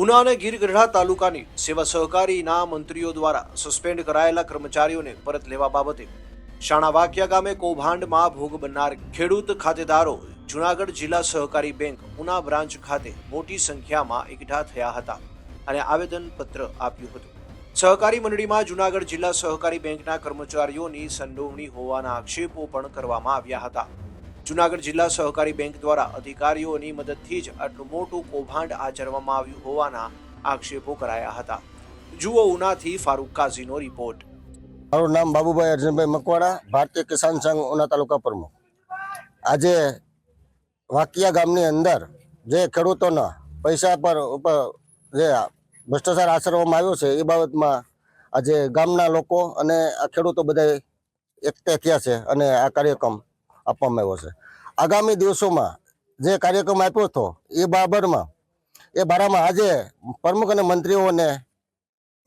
ઉના અને ગીરગઢડા તાલુકાની સેવા સહકારીના મંત્રીઓ દ્વારા સસ્પેન્ડ કરાયેલા કર્મચારીઓને પરત લેવા બાબતે શાણા વાકિયા ગામે કૌભાંડમાં ભોગ બનનાર ખેડૂત ખાતેદારો જુનાગઢ જિલ્લા સહકારી બેંક ઉના બ્રાન્ચ ખાતે મોટી સંખ્યામાં એકઠા થયા હતા અને આવેદનપત્ર આપ્યું હતું. સહકારી મંડળીમાં જુનાગઢ જિલ્લા સહકારી બેંકના કર્મચારીઓની સંડોવણી હોવાના આક્ષેપો પણ કરવામાં આવ્યા હતા. જુનાગઢ જિલ્લા સહકારી બેંક દ્વારા અધિકારીઓની મદદથી જ આટલું મોટું કૌભાંડ આચરવામાં આવ્યું હોવાના આક્ષેપો કરાયા હતા. જુઓ ઉનાથી ફારૂક કાઝીનો રિપોર્ટ. મારું નામ બાબુભાઈ અર્જુનભાઈ મકવાડા ભારતીય કિસાન સંઘ ઉના તાલુકા પ્રમુખ. આજે વાકિયા ગામની અંદર જે ખેડૂતોના પૈસા પર ઉપર જે ભ્રષ્ટાચાર આચરવામાં આવ્યો છે, એ બાબતમાં આજે ગામના લોકો અને આ ખેડૂતો બધા એકઠા થયા છે અને આ કાર્યક્રમ આપવામાં આવ્યો છે. આગામી દિવસોમાં જે કાર્યક્રમ આપ્યો હતો, એ બાબતમાં એ બારામાં આજે પ્રમુખ અને મંત્રીઓને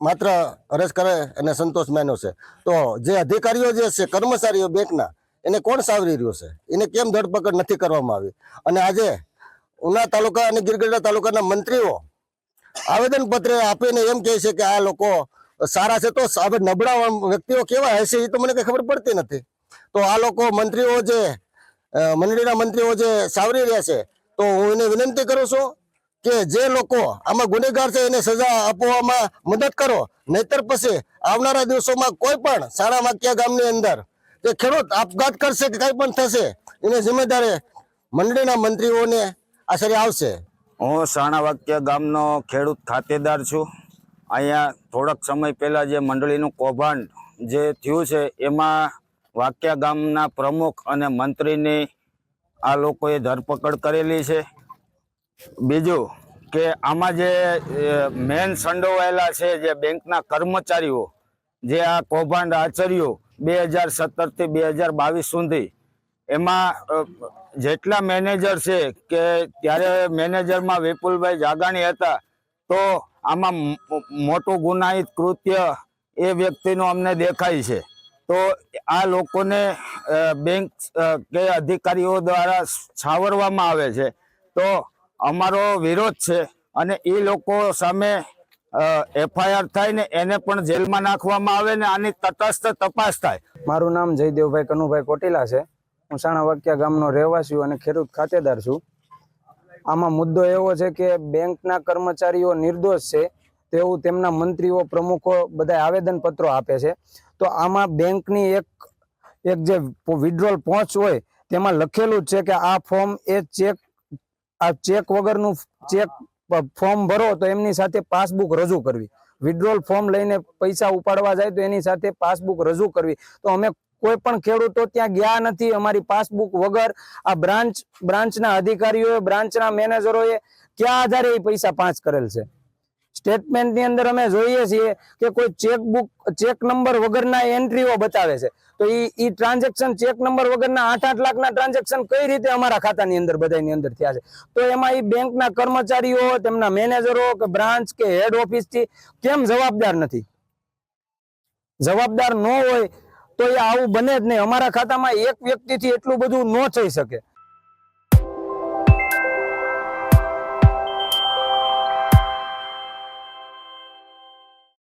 માત્ર અરજ કરે અને સંતોષ માન્યો છે. તો જે અધિકારીઓ જે છે, કર્મચારીઓ બેંકના, એને કોણ સાવરી રહ્યો છે? એને કેમ ધરપકડ નથી કરવામાં આવી? અને આજે ઉના તાલુકા અને ગીરગઢડા તાલુકાના મંત્રીઓ આવેદન પત્ર આપીને એમ કહે છે કે આ લોકો સારા છે, તો હવે નબળા વ્યક્તિઓ કેવા હશે એ તો મને કઈ ખબર પડતી નથી. તો આ લોકો મંત્રીઓ જે મંડળીના મંત્રીઓ જે સાવરી રહ્યા છે, તો હું એને વિનંતી કરું છું કે જે લોકો આમાં ગુનેગાર છે એને સજા આપવામાં મદદ કરો. નહીતર પછી આવનારા દિવસોમાં કોઈ પણ સારા વાક્યા ગામની અંદર જે ખેડૂત આપઘાત કરશે કે કંઈ પણ થશે, એને જિમ્મેદારે મંડળીના મંત્રીઓને આશરે આવશે. હું સાણા વાક્યા ગામનો ખેડૂત ખાતેદાર છું. અહીંયા થોડાક સમય પહેલાં જે મંડળીનું કૌભાંડ જે થયું છે, એમાં વાક્યા ગામના પ્રમુખ અને મંત્રીની આ લોકોએ ધરપકડ કરેલી છે. બીજું કે આમાં જે મેન સંડોવાયેલા છે જે બેંકના કર્મચારીઓ, જે આ કૌભાંડ આચર્યું બે હજાર સત્તરથી બે હજાર બાવીસ સુધી, એમાં જેટલા મેનેજર છે કે ત્યારે મેનેજરમાં વિપુલભાઈ જાગાણી હતા, તો આમાં મોટું ગુનાહિત કૃત્ય એ વ્યક્તિનું અમને દેખાય છે. તો આ લોકોને બેંક કે અધિકારીઓ દ્વારા છાવરવામાં આવે છે. તો અમારો વિરોધ છે અને એ લોકો સામે એફઆઈઆર થાય ને એને પણ જેલમાં નાખવામાં આવે ને આની તટસ્થ તપાસ થાય. મારું નામ જયદેવભાઈ કનુભાઈ કોટીલા છે. હું સાણા વાક્યા ગામનો રહેવાસી અને ખેડૂત ખાતેદાર છું. આમાં મુદ્દો એવો છે કે બેંકના કર્મચારીઓ નિર્દોષ છે. તેવું તેમના મંત્રીઓ, પ્રમુખો બધા આવેદન પત્રો આપે છે. તો આમાં બેંકની એક એક જે વિડ્રોલ પહોંચ હોય, તેમાં લખેલું છે કે આ ફોર્મ એ ચેક, આ ચેક વગરનું ચેક ફોર્મ ભરો તો એમની સાથે પાસબુક રજૂ કરવી. વિડ્રોલ ફોર્મ લઈને પૈસા ઉપાડવા જાય તો એની સાથે પાસબુક રજૂ કરવી. તો અમે કોઈ પણ ખેડૂતો ત્યાં ગયા નથી, અમારી પાસબુક વગર આ બ્રાન્ચ, બ્રાન્ચના અધિકારીઓએ, બ્રાન્ચના મેનેજરોએ કયા આધારે એ પૈસા પાંચ કરેલ છે? સ્ટેટમેન્ટની અંદર અમે જોઈએ છીએ કે કોઈ ચેકબુક, ચેક નંબર વગરના એન્ટ્રીઓ બતાવે છે. તો ઈ ઈ ટ્રાન્ઝેક્શન ચેક નંબર વગરના આઠ આઠ લાખના ટ્રાન્ઝેક્શન કઈ રીતે અમારા ખાતાની અંદર બધાની અંદર થયા છે. તો એમાં ઈ બેંકના કર્મચારીઓ, તેમના મેનેજરો કે બ્રાન્ચ કે હેડ ઓફિસથી કેમ જવાબદાર નથી? જવાબદાર ન હોય તો એ આવું બને જ નહીં. અમારા ખાતામાં એક વ્યક્તિથી એટલું બધું ન થઈ શકે.